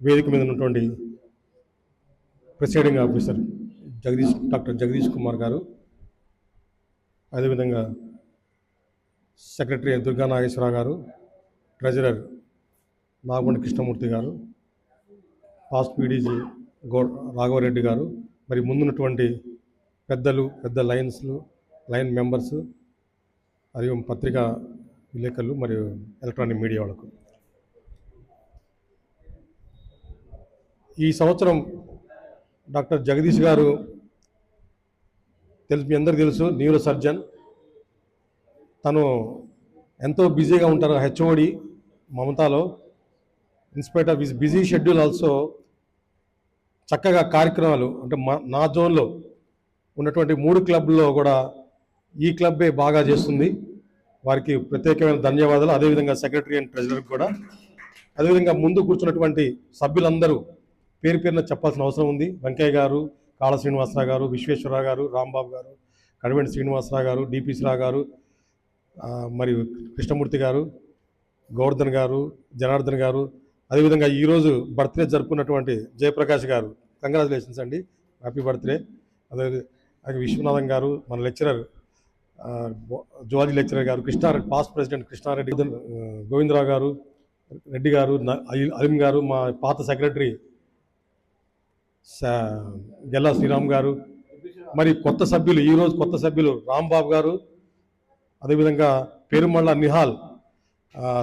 వేదిక మీద ఉన్నటువంటి presiding officer Jagadish doctor Jagadish Kumar గారు అదేవిధంగా సెక్రటరీ దుర్గా నాగేశ్వరరావు గారు ట్రెజరర్ నాగమణి కృష్ణమూర్తి గారు పాస్ట్ పీడీజీ గో రాఘవరెడ్డి గారు మరి ముందున్నటువంటి పెద్దలు పెద్ద లైన్స్లు లైన్ మెంబర్స్ మరియు పత్రికా విలేకరులు మరియు ఎలక్ట్రానిక్ మీడియా వాళ్ళకు. ఈ సంవత్సరం డాక్టర్ జగదీష్ గారు తెలుసు మీ అందరికీ తెలుసు న్యూరో సర్జన్. తను ఎంతో బిజీగా ఉంటారు HOD మమతాలో. In spite of his busy schedule also చక్కగా కార్యక్రమాలు అంటే మా నా జోన్లో ఉన్నటువంటి మూడు క్లబ్లో కూడా ఈ క్లబ్బే బాగా చేస్తుంది. వారికి ప్రత్యేకమైన ధన్యవాదాలు. అదేవిధంగా సెక్రటరీ అండ్ ట్రెజరర్కి కూడా. అదేవిధంగా ముందు కూర్చున్నటువంటి సభ్యులందరూ పేరు పేరున చెప్పాల్సిన అవసరం ఉంది. వెంకయ్య గారు కాళ శ్రీనివాసరావు గారు విశ్వేశ్వరరావు గారు రాంబాబు గారు కడివెంటి శ్రీనివాసరావు గారు డిపిసిరావు రావు గారు మరియు కృష్ణమూర్తి గారు గోవర్ధన్ గారు జనార్దన్ గారు. అదేవిధంగా ఈరోజు బర్త్డే జరుపుకున్నటువంటి జయప్రకాష్ గారు. కంగ్రాచులేషన్స్ అండి. Happy birthday. అదే విశ్వనాథన్ గారు మన lecturer zoology lecturer garu Krishnareddy past president Krishnareddy Govindarao garu Reddy garu న- అలిం గారు మా పాత సెక్రటరీ గెల్లా శ్రీరామ్ గారు మరి కొత్త సభ్యులు ఈరోజు కొత్త సభ్యులు రాంబాబు గారు అదేవిధంగా పేరుమళ్ళ నిహాల్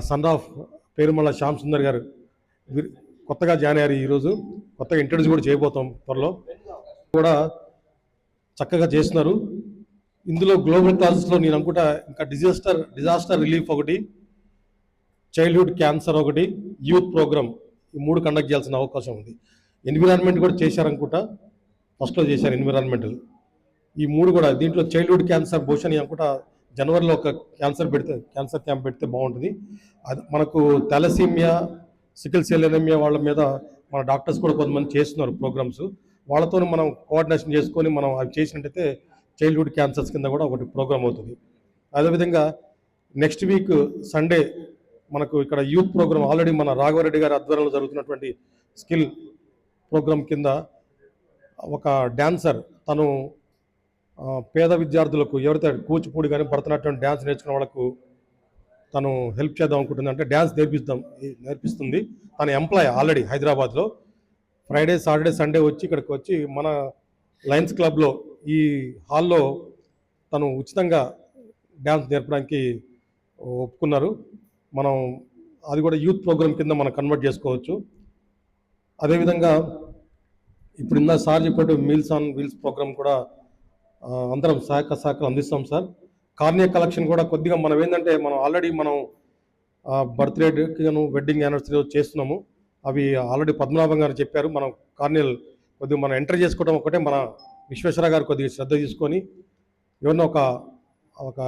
సన్ ఆఫ్ పేరుమళ్ళ శ్యామ్ సుందర్ గారు కొత్తగా జాయిన్ అయ్యారు ఈరోజు కొత్తగా ఇంట్రడ్యూస్ కూడా చేయబోతాం త్వరలో. కూడా చక్కగా చేస్తున్నారు. ఇందులో గ్లోబల్ కాజెస్లో నేను అనుకుంటా ఇంకా డిజాస్టర్ డిజాస్టర్ రిలీఫ్ ఒకటి చైల్డ్హుడ్ క్యాన్సర్ ఒకటి యూత్ ప్రోగ్రామ్ ఈ మూడు కండక్ట్ చేయాల్సిన అవకాశం ఉంది. ఎన్విరాన్మెంట్ కూడా చేశారనుకుంటా. ఫస్ట్లో చేశారు ఎన్విరాన్మెంటల్ ఈ మూడు కూడా దీంట్లో చైల్డ్హుడ్ క్యాన్సర్ భూషణ్ అనుకుంటా జనవరిలో ఒక క్యాన్సర్ పెడితే క్యాన్సర్ క్యాంప్ పెడితే బాగుంటుంది. అది మనకు థాలసీమియా సికిల్ సెల్ ఎనమియా వాళ్ళ మీద మన డాక్టర్స్ కూడా కొంతమంది చేస్తున్నారు ప్రోగ్రామ్స్ వాళ్ళతో మనం కోఆర్డినేషన్ చేసుకొని మనం అవి చేసినట్టయితే చైల్డ్హుడ్ క్యాన్సర్స్ కింద కూడా ఒకటి ప్రోగ్రామ్ అవుతుంది. అదేవిధంగా నెక్స్ట్ వీక్ సండే మనకు ఇక్కడ యూత్ ప్రోగ్రామ్ ఆల్రెడీ మన రాఘవరెడ్డి గారి ఆధ్వర్యంలో జరుగుతున్నటువంటి స్కిల్ ప్రోగ్రాం కింద ఒక డ్యాన్సర్ తను పేద విద్యార్థులకు ఎవరైతే కూచిపూడి కానీ భరతనాట్యం డ్యాన్స్ నేర్చుకున్న వాళ్ళకు తను హెల్ప్ చేద్దాం అనుకుంటుంది. అంటే డ్యాన్స్ నేర్పిస్తాం నేర్పిస్తుంది. తన ఎంప్లాయ్ ఆల్రెడీ హైదరాబాద్లో. ఫ్రైడే సాటర్డే సండే వచ్చి ఇక్కడికి వచ్చి మన లయన్స్ క్లబ్లో ఈ హాల్లో తను ఉచితంగా డ్యాన్స్ నేర్పడానికి ఒప్పుకున్నారు. మనం అది కూడా యూత్ ప్రోగ్రామ్ కింద మనం కన్వర్ట్ చేసుకోవచ్చు. అదేవిధంగా ఇప్పుడు ఇందా సార్ చెప్పినట్టు మీల్స్ ఆన్ వీల్స్ ప్రోగ్రామ్ కూడా అందరం సహాయక సహకారం అందిస్తాం సార్. కార్నియా కలెక్షన్ కూడా కొద్దిగా మనం ఏంటంటే మనం ఆల్రెడీ మనం బర్త్డేను వెడ్డింగ్ యానివర్సరీ చేస్తున్నాము. అవి ఆల్రెడీ పద్మనాభం గారు చెప్పారు. మనం కార్నియల్ కొద్దిగా మనం ఎంటర్ చేసుకోవడం ఒకటే మన విశ్వేశ్వర గారు కొద్దిగా శ్రద్ధ తీసుకొని ఎవరినో ఒక ఒక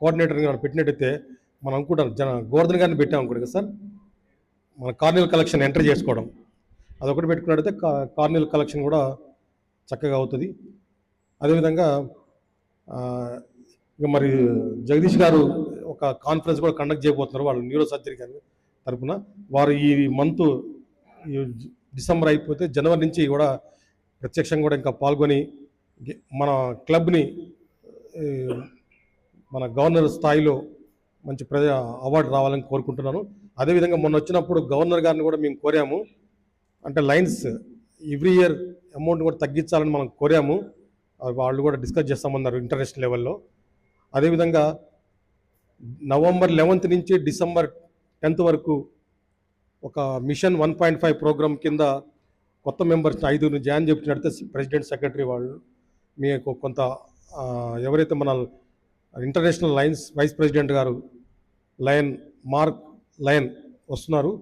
కోఆర్డినేటర్ పెట్టినట్టయితే మనం అనుకుంటాం. జన గోవర్ధన్ గారిని పెట్టాం అనుకుంటుంది సార్. మన కార్నియల్ కలెక్షన్ ఎంటర్ చేసుకోవడం. అదొకటి పెట్టుకున్నట్టయితే కా- కార్నియల్ కలెక్షన్ కూడా చక్కగా అవుతుంది. అదేవిధంగా ఇక మరి జగదీష్ గారు ఒక కాన్ఫరెన్స్ కూడా కండక్ట్ చేయబోతున్నారు వాళ్ళు న్యూరో సర్జరీ గారి తరఫున వారు ఈ మంత్ ఈ డిసెంబర్ అయిపోతే జనవరి నుంచి కూడా ప్రత్యక్షంగా కూడా ఇంకా పాల్గొని మన క్లబ్ని మన గవర్నర్ స్థాయిలో మంచి ప్రజ అవార్డు రావాలని కోరుకుంటున్నాను. అదేవిధంగా మొన్న వచ్చినప్పుడు గవర్నర్ గారిని కూడా మేము కోరాము. అంటే లైన్స్ ఎవ్రీ ఇయర్ అమౌంట్ కూడా తగ్గించాలని మనం కోరాము. వాళ్ళు కూడా డిస్కస్ చేస్తామన్నారు ఇంటర్నేషనల్ లెవెల్లో. అదేవిధంగా నవంబర్ లెవెన్త్ నుంచి డిసెంబర్ టెన్త్ వరకు ఒక mission one point five programme కింద కొత్త మెంబర్స్ ఐదుగురు జాయిన్ చెప్పినట్టే ప్రెసిడెంట్ సెక్రటరీ వాళ్ళు మీకు కొంత ఎవరైతే మన ఇంటర్నేషనల్ లైన్స్ వైస్ ప్రెసిడెంట్ గారు లయన్ మార్క్ లయన్ వస్తున్నారు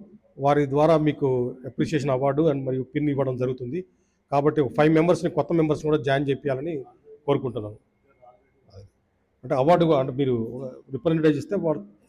వారి ద్వారా మీకు అప్రిషియేషన్ అవార్డు అండ్ మరియు పిన్ ఇవ్వడం జరుగుతుంది. కాబట్టి ఫైవ్ మెంబర్స్ని కొత్త మెంబర్స్ని కూడా జాయిన్ చేయాలని కోరుకుంటున్నాను. అంటే అవార్డు కూడా- అంటే మీరు రిప్రజెంటేజ్ ఇస్తే వాడు